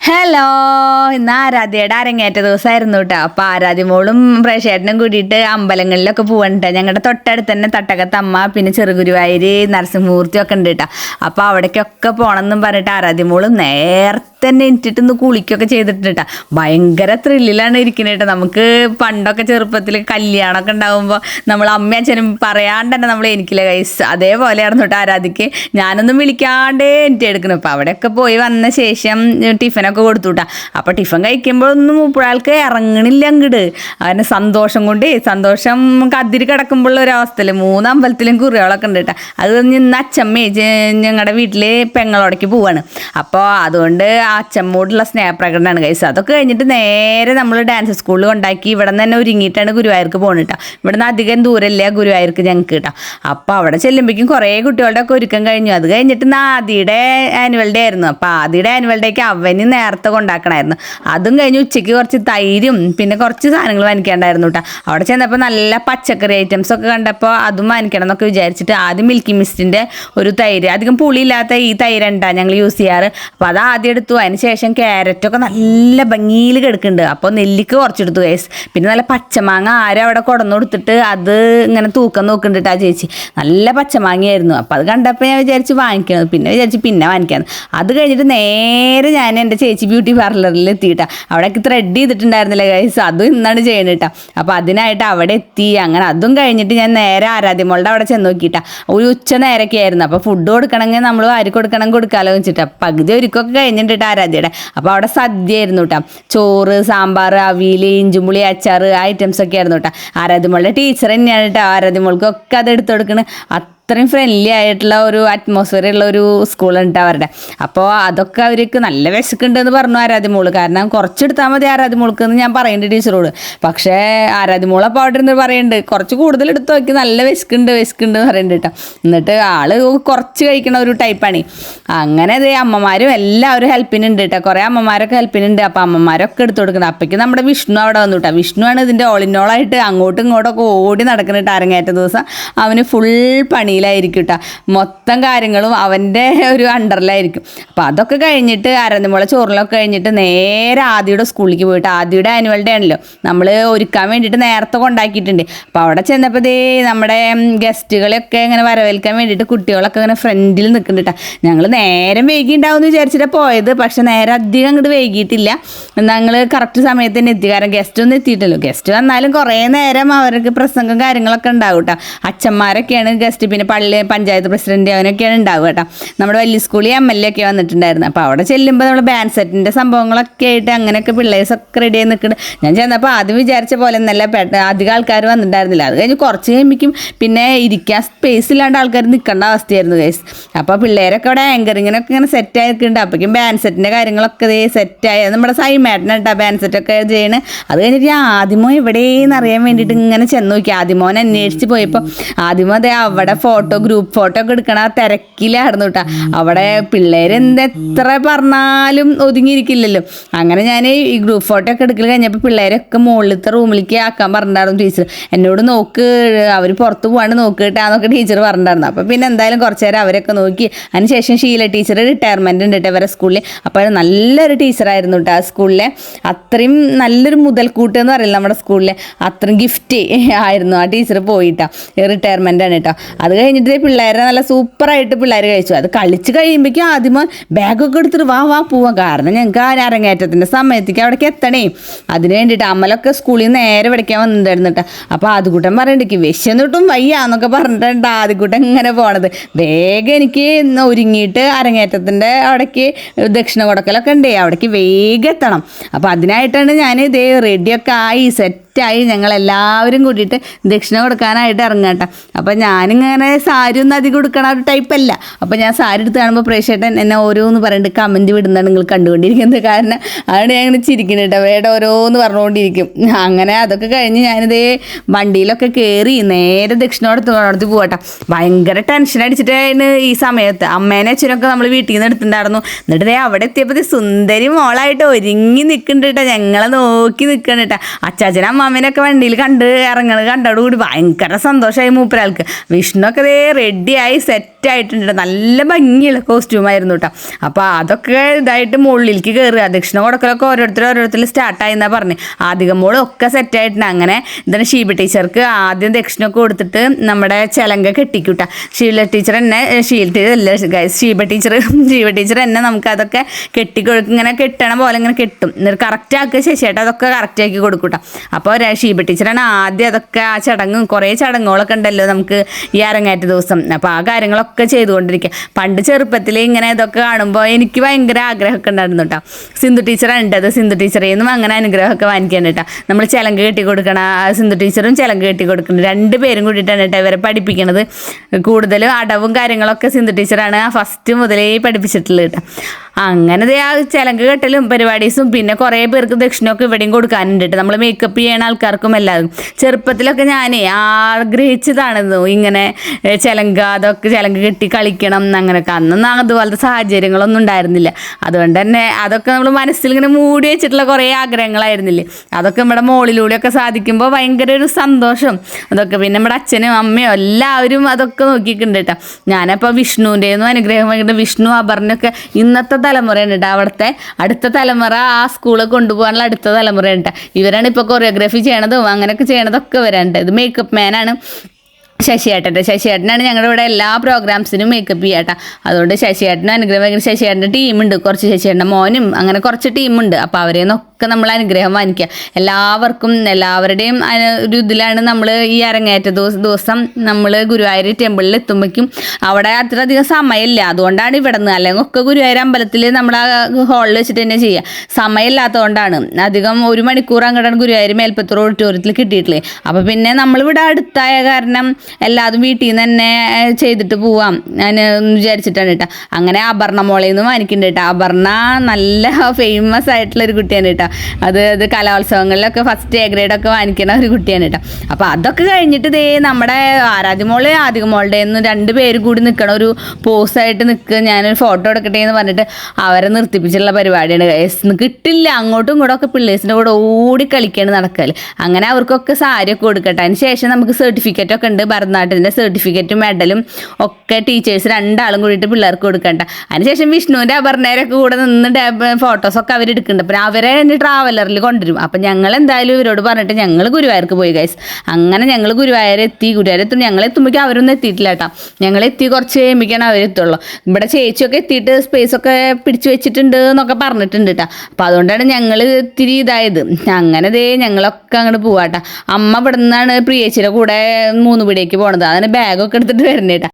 Hello ഇന്ന് ആരാധ്യയുടെ അരങ്ങേറ്റ ദിവസമായിരുന്നു കേട്ടോ. അപ്പൊ ആരാധ്യമോളും പ്രേക്ഷേട്ടനും കൂടിയിട്ട് അമ്പലങ്ങളിലൊക്കെ പോകണ്ട ഞങ്ങളുടെ തൊട്ടടുത്ത് തന്നെ തട്ടകത്തമ്മ പിന്നെ ചെറുഗുരുവായൂര് നരസിംഹമൂർത്തി ഒക്കെ ഉണ്ട് കേട്ടോ. അപ്പൊ അവിടേക്കൊക്കെ പോകണമെന്നും പറഞ്ഞിട്ട് ആരാധ്യമോളും നേരത്തെ തന്നെ ഇട്ടിട്ട് ഒന്ന് കുളിക്കൊക്കെ ചെയ്തിട്ടുണ്ട് കേട്ടോ. ഭയങ്കര ത്രില്ലിലാണ് ഇരിക്കുന്നത് കേട്ടോ. നമുക്ക് പണ്ടൊക്കെ ചെറുപ്പത്തിൽ കല്യാണമൊക്കെ ഉണ്ടാകുമ്പോൾ നമ്മൾ അമ്മ അച്ഛനും പറയാണ്ട് തന്നെ നമ്മൾ എനിക്കില്ല കൈസ് അതേപോലെയാണ് കേട്ടോ ആരാധിക്ക് ഞാനൊന്നും വിളിക്കാണ്ടേ എനിക്ക് എടുക്കണം. അപ്പം അവിടെയൊക്കെ പോയി വന്ന ശേഷം ടിഫിനൊക്കെ കൊടുത്തു കേട്ടോ അപ്പോൾ ടിഫൻ കഴിക്കുമ്പോഴൊന്നും മൂപ്പഴാൾക്ക് ഇറങ്ങണില്ല അങ്ങട്. അവന് സന്തോഷം കൊണ്ട് സന്തോഷം കതിരി കിടക്കുമ്പോഴുള്ള ഒരു അവസ്ഥയിൽ മൂന്ന് അമ്പലത്തിലും കുറികളൊക്കെ ഉണ്ട് കേട്ടോ അത് ഇന്ന് അച്ഛമ്മേ ഞങ്ങളുടെ വീട്ടിൽ പെങ്ങളോടേക്ക് പോവാണ്. അപ്പോൾ അതുകൊണ്ട് ആ അച്ഛമ്മോടുള്ള സ്നേഹപ്രകടനമാണ് കഴിച്ചത് അതൊക്കെ കഴിഞ്ഞിട്ട് നേരെ നമ്മൾ ഡാൻസ് സ്കൂളിൽ കൊണ്ടാക്കി ഇവിടെ നിന്ന് തന്നെ ഒരുങ്ങിയിട്ടാണ് ഗുരുവായൂർക്ക് പോകുന്നത് കേട്ടോ ഇവിടെ നിന്ന് അധികം ദൂരമില്ല ഗുരുവായൂർക്ക് ഞങ്ങൾക്ക് കേട്ടോ അപ്പോൾ അവിടെ ചെല്ലുമ്പോഴേക്കും കുറേ കുട്ടികളുടെ ഒക്കെ ഒരുക്കം കഴിഞ്ഞു. അത് കഴിഞ്ഞിട്ട് നാദിയുടെ ആനുവൽ ഡേ ആയിരുന്നു. അപ്പോൾ ആദിയുടെ ആനുവൽ ഡേക്ക് അവന് നേരത്തെ കൊണ്ടാക്കണമായിരുന്നു അതും കഴിഞ്ഞ് ഉച്ചയ്ക്ക് കുറച്ച് തൈരും പിന്നെ കുറച്ച് സാധനങ്ങൾ വാങ്ങിക്കേണ്ടായിരുന്നു കേട്ടോ അവിടെ ചെന്നപ്പോൾ നല്ല പച്ചക്കറി ഐറ്റംസ് ഒക്കെ കണ്ടപ്പോൾ അതും വാങ്ങിക്കണം എന്നൊക്കെ വിചാരിച്ചിട്ട് ആദ്യം മിൽക്കി മിസ്റ്റിന്റെ ഒരു തൈര് അധികം പുളിയില്ലാത്ത ഈ തൈരുണ്ടാ ഞങ്ങൾ യൂസ് ചെയ്യാറ്. അപ്പോൾ അത് ആദ്യം എടുത്തു. അതിന് ശേഷം ക്യാരറ്റൊക്കെ നല്ല ഭംഗിയിൽ കിടക്കുന്നുണ്ട്. അപ്പോൾ നെല്ലിക്ക് കുറച്ചെടുത്തു ഗൈസ് പിന്നെ നല്ല പച്ചമാങ്ങ ആരും അവിടെ കൊടന്നു കൊടുത്തിട്ട് അത് ഇങ്ങനെ തൂക്കം നോക്കുന്നുണ്ട് ചേച്ചി. നല്ല പച്ചമാങ്ങയായിരുന്നു. അപ്പോൾ അത് കണ്ടപ്പോൾ ഞാൻ വിചാരിച്ച് വാങ്ങിക്കണം. പിന്നെ വിചാരിച്ച് പിന്നെ വാങ്ങിക്കാന്ന്. അത് കഴിഞ്ഞിട്ട് നേരെ ഞാൻ എന്റെ ചേച്ചി ബ്യൂട്ടി പാർലറിൽ എത്തിയിട്ടാ. അവിടേക്ക് ത്രെഡ് ചെയ്തിട്ടുണ്ടായിരുന്നില്ല ഗൈസ് അതും ഇന്നാണ് ചെയ്യണത് അപ്പോൾ അതിനായിട്ട് അവിടെ എത്തി. അങ്ങനെ അതും കഴിഞ്ഞിട്ട് ഞാൻ നേരെ ആരാധ്യമോളുടെ അവിടെ ചെന്ന് നോക്കിയിട്ടാ. ഒരു ഉച്ച നേരൊക്കെ ആയിരുന്നു അപ്പോൾ ഫുഡ് കൊടുക്കണമെങ്കിൽ നമ്മൾ ആര് കൊടുക്കണം കൊടുക്കാമല്ലോ വെച്ചിട്ടാ. പകുതി ഒരുക്കൊക്കെ കഴിഞ്ഞിട്ട് ആരാധ്യയുടെ. അപ്പോൾ അവിടെ സദ്യ ആയിരുന്നു കേട്ടോ ചോറ് സാമ്പാർ അവിയൽ ഇഞ്ചുമുളി അച്ചാർ ഐറ്റംസ് ഒക്കെ ആയിരുന്നു കേട്ടോ ആരാധ്യമോളുടെ ടീച്ചർ തന്നെയാണ് കേട്ടോ ആരാധ്യമോൾക്കൊക്കെ അത് എടുത്തു കൊടുക്കണത് അത്രയും ഫ്രണ്ട്ലി ആയിട്ടുള്ള ഒരു അറ്റ്മോസ്ഫിയർ ഉള്ള ഒരു സ്കൂളുണ്ട് അവരുടെ. അപ്പോൾ അതൊക്കെ അവർക്ക് നല്ല വിശക്കുണ്ടെന്ന് പറഞ്ഞു ആരാധ്യമോൾ. കാരണം കുറച്ചെടുത്താൽ മതി ആരാധ്യമോൾക്ക് എന്ന് ഞാൻ പറയുന്നുണ്ട് ടീച്ചറോട്. പക്ഷേ ആരാധ്യമോൾ അപ്പോൾ അവിടെ ഇരുന്ന് പറയുന്നുണ്ട് കുറച്ച് കൂടുതൽ എടുത്ത് നോക്കി നല്ല വിശക്കുണ്ട് വിശക്കുണ്ട് എന്ന് പറയുന്നുണ്ട് കേട്ടോ എന്നിട്ട് ആൾ കുറച്ച് കഴിക്കണ ഒരു ടൈപ്പാണ് അങ്ങനെ അതേ അമ്മമാരും എല്ലാവരും ഹെൽപ്പിനുണ്ട് കേട്ടോ കുറേ അമ്മമാരൊക്കെ ഹെൽപ്പിനുണ്ട് അപ്പോൾ അമ്മമാരൊക്കെ എടുത്തു കൊടുക്കുന്നത് അപ്പോഴേക്കും നമ്മുടെ വിഷ്ണു അവിടെ വന്നു കേട്ടോ വിഷ്ണുവാണ് ഇതിന്റെ ഓളിനോളായിട്ട് അങ്ങോട്ടും ഇങ്ങോട്ടും ഇങ്ങോട്ടൊക്കെ ഓടി നടക്കുന്നുണ്ട് അരങ്ങേറ്റ ദിവസം. അവന് ഫുൾ പണിയിലായിരിക്കും കേട്ടോ മൊത്തം കാര്യങ്ങളും അവന്റെ ഒരു അണ്ടറിലായിരിക്കും അപ്പോൾ അതൊക്കെ കഴിഞ്ഞിട്ട് അരന്തമുള ചോറിലൊക്കെ കഴിഞ്ഞിട്ട് നേരെ ആദ്യയുടെ സ്കൂളിലേക്ക് പോയിട്ട് ആദ്യയുടെ ആനുവൽ ഡേ ആണല്ലോ. നമ്മൾ ഒരുക്കാൻ വേണ്ടിയിട്ട് നേരത്തെ കൊണ്ടാക്കിയിട്ടുണ്ട്. അപ്പോൾ അവിടെ ചെന്നപ്പോൾ ദേ നമ്മുടെ ഗസ്റ്റുകളെയൊക്കെ ഇങ്ങനെ വരവേൽക്കാൻ വേണ്ടിയിട്ട് കുട്ടികളൊക്കെ ഇങ്ങനെ ഫ്രണ്ടിൽ നിൽക്കുന്നുണ്ട് കേട്ടോ ഞങ്ങൾ നേരം വൈകി ഉണ്ടാവും എന്ന് വിചാരിച്ചിട്ടാണ് പോയത്. പക്ഷെ നേരെ അധികം അങ്ങോട്ട് വൈകിയിട്ടില്ല. ഞങ്ങൾ കറക്റ്റ് സമയത്ത് തന്നെ എത്തി. കാരണം ഗസ്റ്റ് ഒന്നും എത്തിയിട്ടല്ലോ ഗസ്റ്റ് വന്നാലും കുറേ നേരം അവർക്ക് പ്രസംഗം കാര്യങ്ങളൊക്കെ ഉണ്ടാവും കേട്ടോ അച്ഛന്മാരൊക്കെയാണ് ഗസ്റ്റ് പിന്നെ പള്ളി പഞ്ചായത്ത് പ്രസിഡന്റ് അവനൊക്കെയാണ് ഉണ്ടാവുക കേട്ടോ. നമ്മുടെ വലിയ സ്കൂളിൽ എം എൽ എ ഒക്കെ വന്നിട്ടുണ്ടായിരുന്നു. അപ്പോൾ അവിടെ ചെല്ലുമ്പോൾ നമ്മൾ ബാൻഡ് സെറ്റിന്റെ സംഭവങ്ങളൊക്കെ ആയിട്ട് അങ്ങനെയൊക്കെ പിള്ളേഴ്സൊക്കെ റെഡി ആയി നിൽക്കുന്നത് ഞാൻ ചെന്നപ്പോൾ ആദ്യം വിചാരിച്ച പോലെ നല്ല അധികം ആൾക്കാർ വന്നിട്ടുണ്ടായിരുന്നില്ല. അത് കഴിഞ്ഞ് കുറച്ച് കഴിയുമ്പോഴേക്കും പിന്നെ ഇരിക്കാൻ സ്പേസ് ഇല്ലാണ്ട് ആൾക്കാർ നിൽക്കേണ്ട അവസ്ഥയായിരുന്നു ഗൈസ് അപ്പോൾ പിള്ളേരൊക്കെ അവിടെ ആങ്കറിങ്ങിനൊക്കെ ഇങ്ങനെ സെറ്റ് ആയി നിൽക്കുന്നുണ്ട് അപ്പോഴേക്കും ബാൻഡ് സെറ്റിന്റെ കാര്യങ്ങളൊക്കെ ഇതേ സെറ്റായി നമ്മുടെ സൈമേട്ടൻ കേട്ടോ ബാൻഡ് സെറ്റൊക്കെ ചെയ്യണ്. അത് കഴിഞ്ഞിട്ട് ആദ്യമോ എവിടെയെന്ന് അറിയാൻ വേണ്ടിയിട്ട് ഇങ്ങനെ ചെന്ന് നോക്കി. ആദ്യമോൻ അന്വേഷിച്ച് പോയപ്പോൾ ആദ്യമോ അതെ അവിടെ ഫോട്ടോ ഗ്രൂപ്പ് ഫോട്ടോ ഒക്കെ എടുക്കണ ആ തിരക്കിലായിരുന്നു കേട്ടോ അവിടെ പിള്ളേരെന്തെത്ര പറഞ്ഞാലും ഒതുങ്ങിയിരിക്കില്ലല്ലോ. അങ്ങനെ ഞാൻ ഈ ഗ്രൂപ്പ് ഫോട്ടോ ഒക്കെ എടുക്കൽ കഴിഞ്ഞപ്പോൾ പിള്ളേരൊക്കെ മുകളിലത്തെ റൂമിലേക്ക് ആക്കാൻ പറഞ്ഞിട്ടുണ്ടായിരുന്നു ടീച്ചർ എന്നോട് നോക്ക് അവർ പുറത്ത് പോകാണ്ട് നോക്ക് കേട്ടാന്നൊക്കെ ടീച്ചർ പറഞ്ഞിട്ടുണ്ടായിരുന്നു. അപ്പോൾ പിന്നെ എന്തായാലും കുറച്ച് നേരം അവരൊക്കെ നോക്കി. അതിനുശേഷം ഷീല ടീച്ചർ റിട്ടയർമെന്റ് ഉണ്ട് കേട്ടോ ഇവരെ സ്കൂളിൽ അപ്പോൾ നല്ലൊരു ടീച്ചറായിരുന്നു കേട്ടോ ആ സ്കൂളിലെ അത്രയും നല്ലൊരു മുതൽക്കൂട്ട് എന്ന് പറയില്ല നമ്മുടെ സ്കൂളിലെ അത്രയും ഗിഫ്റ്റ് ആയിരുന്നു ആ ടീച്ചർ പോയിട്ടാ റിട്ടയർമെന്റ് ആണ് കേട്ടോ അത് കഴിഞ്ഞിട്ട് പിള്ളേരെ നല്ല സൂപ്പറായിട്ട് പിള്ളേർ കഴിച്ചു. അത് കളിച്ച് കഴിയുമ്പോഴേക്കും ആദ്യം ബാഗൊക്കെ എടുത്തിട്ട് വാ വാ പോവാം. കാരണം ഞങ്ങൾക്ക് ആ അരങ്ങേറ്റത്തിന്റെ സമയത്തേക്ക് അവിടേക്ക് എത്തണേ. അതിന് വേണ്ടിയിട്ട് അമ്മലൊക്കെ സ്കൂളിൽ നിന്ന് നേരെ വിളിക്കാൻ വന്നിട്ടുണ്ടായിരുന്നു കേട്ടോ അപ്പോൾ ആദ്യകൂട്ടം പറയണ്ടെക്ക് വിശന്നിട്ടും വയ്യ എന്നൊക്കെ പറഞ്ഞിട്ടുണ്ട് ആദ്യക്കൂട്ടം ഇങ്ങനെ പോണത്. വേഗം എനിക്ക് ഒരുങ്ങിയിട്ട് അരങ്ങേറ്റത്തിന്റെ അവിടേക്ക് ദക്ഷിണ കൊടക്കലൊക്കെ ഉണ്ടേ അവിടേക്ക് വേഗം എത്തണം. അപ്പോൾ അതിനായിട്ടാണ് ഞാൻ ഇതേ റെഡിയൊക്കെ ആയി സെറ്റ് സെറ്റായി ഞങ്ങൾ എല്ലാവരും കൂടിയിട്ട് ദക്ഷിണ കൊടുക്കാനായിട്ട് ഇറങ്ങാട്ടോ. അപ്പം ഞാനിങ്ങനെ സാരി ഒന്നും അധികം കൊടുക്കണ ഒരു ടൈപ്പല്ല അപ്പം ഞാൻ സാരി എടുത്ത് കാണുമ്പോൾ പ്രേക്ഷേട്ടൻ എന്നെ ഓരോന്ന് പറഞ്ഞിട്ട് കമന്റ് വിടുന്നതാണ് നിങ്ങൾ കണ്ടുകൊണ്ടിരിക്കുന്നത്? കാരണം അതുകൊണ്ട് ഞാൻ ഇങ്ങനെ ചിരിക്കുന്നത് കേട്ടോ വേട ഓരോന്ന് പറഞ്ഞുകൊണ്ടിരിക്കും. അങ്ങനെ അതൊക്കെ കഴിഞ്ഞ് ഞാനിതേ വണ്ടിയിലൊക്കെ കയറി നേരെ ദക്ഷിണ കൊടുത്ത് കൊടുത്ത് പോകട്ടോ ഭയങ്കര ടെൻഷൻ അടിച്ചിട്ടായിരുന്നു ഈ സമയത്ത് അമ്മേനെ അച്ഛനൊക്കെ നമ്മൾ വീട്ടിൽ നിന്ന് എടുത്തിട്ടുണ്ടായിരുന്നു. എന്നിട്ട് ദേ അവിടെ എത്തിയപ്പോൾ സുന്ദരി മോളായിട്ട് ഒരുങ്ങി നിൽക്കുന്നുണ്ട് കേട്ടോ ഞങ്ങളെ നോക്കി നിൽക്കുന്നുണ്ട് കേട്ടോ അച്ചാച്ചനും അമ്മ മാമിനൊക്കെ വണ്ടിയിൽ കണ്ട് ഇറങ്ങണത് കണ്ടോട് കൂടി ഭയങ്കര സന്തോഷമായി മൂപ്പരാൾക്ക്. വിഷ്ണുവൊക്കെ ദേ റെഡിയായി സെറ്റ് ആയിട്ടുണ്ട്. നല്ല ഭംഗിയുള്ള കോസ്റ്റ്യൂം ആയിരുന്നു കേട്ടോ അപ്പോൾ അതൊക്കെ ഇതായിട്ട് മുകളിലേക്ക് കയറുക ദക്ഷിണ കൊടുക്കലൊക്കെ ഓരോരുത്തർ ഓരോരുത്തർ സ്റ്റാർട്ടായി എന്നാ പറഞ്ഞു. ആദ്യം മോളൊക്കെ സെറ്റായിട്ടുണ്ട് അങ്ങനെ ഇതാണ് ഷീബ ടീച്ചർക്ക് ആദ്യം ദക്ഷിണൊക്കെ കൊടുത്തിട്ട് നമ്മുടെ ചിലങ്ക കെട്ടിക്കൂട്ട. ഷീല ടീച്ചർ എന്നെ ഷീല ടീച്ചർ അല്ല ഷീബ ടീച്ചർ ഷീബ ടീച്ചർ എന്നെ നമുക്ക് അതൊക്കെ കെട്ടിക്കൊടുക്കും ഇങ്ങനെ കെട്ടണ പോലെ ഇങ്ങനെ കെട്ടും. എന്നിട്ട് കറക്റ്റ് ആക്കുക ശശിയേട്ടാ അതൊക്കെ കറക്റ്റ് ആക്കി കൊടുക്കൂട്ട. അപ്പോൾ ഒരു ഷീബ ടീച്ചറാണ് ആദ്യം അതൊക്കെ ആ ചടങ്ങും കുറേ ചടങ്ങുകളൊക്കെ ഉണ്ടല്ലോ നമുക്ക് ഈ അരങ്ങേറ്റ ദിവസം. അപ്പോൾ ആ കാര്യങ്ങളൊക്കെ ചെയ്തുകൊണ്ടിരിക്കുക പണ്ട് ചെറുപ്പത്തിൽ ഇങ്ങനെ ഇതൊക്കെ കാണുമ്പോൾ എനിക്ക് ഭയങ്കര ആഗ്രഹമൊക്കെ ഉണ്ടായിരുന്നു കേട്ടോ സിന്ധു ടീച്ചറാണ് ഉണ്ടത് സിന്ധു ടീച്ചറിൽ നിന്നും അങ്ങനെ അനുഗ്രഹമൊക്കെ വാങ്ങിക്കാൻ കേട്ടോ നമ്മൾ ചിലങ്ക് കെട്ടി കൊടുക്കണ സിന്ധു ടീച്ചറും ചിലങ്ക് കെട്ടി കൊടുക്കണം രണ്ട് പേരും കൂടിയിട്ടാണ് കേട്ടോ ഇവരെ പഠിപ്പിക്കണത്. കൂടുതലും അടവും കാര്യങ്ങളൊക്കെ സിന്ധു ടീച്ചറാണ് ആ ഫസ്റ്റ് മുതലേ പഠിപ്പിച്ചിട്ടുള്ളത് കേട്ടോ അങ്ങനെ ദേ ആ ചിലങ്ക് കെട്ടലും പരിപാടീസും പിന്നെ കുറേ പേർക്ക് ദക്ഷിണമൊക്കെ ഇവിടെയും കൊടുക്കാനുണ്ട് നമ്മൾ മേക്കപ്പ് ചെയ്യണ ആൾക്കാർക്കും എല്ലാവരും ചെറുപ്പത്തിലൊക്കെ ഞാൻ ആഗ്രഹിച്ചതാണെന്നു ഇങ്ങനെ ചിലങ്ക അതൊക്കെ ചിലങ്ക് കെട്ടി കളിക്കണം അങ്ങനെയൊക്കെ അന്നൊന്നും അതുപോലത്തെ സാഹചര്യങ്ങളൊന്നും ഉണ്ടായിരുന്നില്ല. അതുകൊണ്ട് തന്നെ അതൊക്കെ നമ്മൾ മനസ്സിൽ ഇങ്ങനെ മൂടി വെച്ചിട്ടുള്ള കുറേ ആഗ്രഹങ്ങളായിരുന്നില്ലേ. അതൊക്കെ നമ്മുടെ മോളിലൂടെയൊക്കെ സാധിക്കുമ്പോൾ ഭയങ്കര ഒരു സന്തോഷം. അതൊക്കെ പിന്നെ നമ്മുടെ അച്ഛനും അമ്മയും എല്ലാവരും അതൊക്കെ നോക്കിയിട്ടുണ്ട് കേട്ടോ ഞാനപ്പോൾ വിഷ്ണുവിന്റെയൊന്നും അനുഗ്രഹം വിഷ്ണു അപർണയൊക്കെ ഇന്നത്തെ തലമുറയാണ് കേട്ടോ അവിടുത്തെ അടുത്ത തലമുറ ആ സ്കൂളിൽ കൊണ്ടുപോകാനുള്ള അടുത്ത തലമുറയുണ്ട് ഇവരാണ് ഇപ്പോൾ കൊറിയോഗ്രാഫി ചെയ്യണതും അങ്ങനെയൊക്കെ ചെയ്യണതൊക്കെ വരാനുണ്ട് ഇത് മേക്കപ്പ് മാനാണ് ശശിയേട്ടന്റെ ശശിയേട്ടനാണ് ഞങ്ങളുടെ ഇവിടെ എല്ലാ പ്രോഗ്രാംസിനും മേക്കപ്പ് ചെയ്യാട്ട. അതുകൊണ്ട് ശശിയേട്ടനും അനുഗ്രഹം ഭയങ്കര ശശിയേട്ടന്റെ ടീമുണ്ട് കുറച്ച് ശശിയേട്ടന്റെ മോനും അങ്ങനെ കുറച്ച് ടീമുണ്ട് അപ്പോൾ അവരെ നിന്നൊക്കെ നമ്മൾ അനുഗ്രഹം വാങ്ങിക്കുക. എല്ലാവർക്കും എല്ലാവരുടെയും ഒരു ഇതിലാണ് നമ്മൾ ഈ അരങ്ങേറ്റ ദിവസം ദിവസം നമ്മൾ ഗുരുവായൂർ ടെമ്പിളിൽ എത്തുമ്പോഴേക്കും അവിടെ അത്രയധികം സമയമില്ല. അതുകൊണ്ടാണ് ഇവിടെ നിന്ന് അല്ലെങ്കിൽ ഒക്കെ ഗുരുവായൂർ അമ്പലത്തിൽ നമ്മൾ ആ ഹാളിൽ വെച്ചിട്ട് തന്നെ ചെയ്യുക. സമയമില്ലാത്തതുകൊണ്ടാണ്. അധികം ഒരു മണിക്കൂർ അങ്ങോട്ടാണ് ഗുരുവായൂർ മേൽപ്പത്തൂർ ഓഡിറ്റോറിയത്തിൽ കിട്ടിയിട്ടുള്ളത്. അപ്പോൾ പിന്നെ നമ്മളിവിടെ അടുത്തായ കാരണം എല്ലാതും വീട്ടിൽ നിന്ന് തന്നെ ചെയ്തിട്ട് പോവാം. ഞാൻ വിചാരിച്ചിട്ടാണ് കേട്ടോ അങ്ങനെ അപർണ മോളയിൽ നിന്ന് വാങ്ങിക്കുന്നുണ്ട് കേട്ടോ അപർണ നല്ല ഫേമസ് ആയിട്ടുള്ള ഒരു കുട്ടിയാണ് കേട്ടോ അത് അത് കലോത്സവങ്ങളിലൊക്കെ ഫസ്റ്റ് എ ഗ്രേഡ് ഒക്കെ വാങ്ങിക്കുന്ന ഒരു കുട്ടിയാണ് കേട്ടോ അപ്പോൾ അതൊക്കെ കഴിഞ്ഞിട്ട് ദേ നമ്മുടെ ആരാധ്യ മോൾ ആദ്യ മോളുടെ നിന്ന് രണ്ട് പേര് കൂടി നിൽക്കണ ഒരു പോസായിട്ട് നിൽക്കുക ഞാനൊരു ഫോട്ടോ എടുക്കട്ടെ എന്ന് പറഞ്ഞിട്ട് അവരെ നിർത്തിപ്പിച്ചുള്ള പരിപാടിയാണ്. എസ് കിട്ടില്ല. അങ്ങോട്ടും ഇങ്ങോട്ടും ഒക്കെ പിള്ളേഴ്സിന്റെ കൂടെ ഓടി കളിക്കാണ് നടക്കൽ അങ്ങനെ അവർക്കൊക്കെ സാരിയൊക്കെ കൊടുക്കട്ടെ. അതിന് ശേഷം നമുക്ക് സർട്ടിഫിക്കറ്റ് ഒക്കെ ഉണ്ട്. ഭരതനാട്യത്തിന്റെ സർട്ടിഫിക്കറ്റും മെഡലും ഒക്കെ ടീച്ചേഴ്സ് രണ്ടാളും കൂടിയിട്ട് പിള്ളേർക്ക് കൊടുക്കണ്ട. അതിനുശേഷം വിഷ്ണുവിന്റെ അപർണേരൊക്കെ കൂടെ നിന്ന് ഫോട്ടോസൊക്കെ അവരെടുക്കുന്നുണ്ട് അപ്പം അവരെ എന്റെ ട്രാവലറിൽ കൊണ്ടുവരും. അപ്പം ഞങ്ങൾ എന്തായാലും ഇവരോട് പറഞ്ഞിട്ട് ഞങ്ങൾ ഗുരുവായൂർക്ക് പോയി ഗൈസ് അങ്ങനെ ഞങ്ങൾ ഗുരുവായൂർ എത്തി. ഗുരുവായൂർ എത്തും ഞങ്ങൾ എത്തുമ്പോഴേക്കും അവരൊന്നും എത്തിയിട്ടില്ല കേട്ടോ. ഞങ്ങൾ എത്തി കുറച്ച് കഴിയുമ്പോഴേക്കാണ് അവരെത്തുള്ളൂ ഇവിടെ ചേച്ചിയൊക്കെ എത്തിയിട്ട് സ്പേസ് ഒക്കെ പിടിച്ചു വെച്ചിട്ടുണ്ട് എന്നൊക്കെ പറഞ്ഞിട്ടുണ്ട് കേട്ടോ. അപ്പം അതുകൊണ്ടാണ് ഞങ്ങൾ ഇത്തിരി ഇതായത്. അങ്ങനെ ദേ ഞങ്ങളൊക്കെ അങ്ങോട്ട് പോവാട്ടോ അമ്മ ഇവിടെ നിന്നാണ് പ്രിയേച്ചിയുടെ കൂടെ മൂന്ന് പിടിയേക്ക് പോണത്. അതിന് ബാഗൊക്കെ എടുത്തിട്ട് വരുന്നേട്ടാ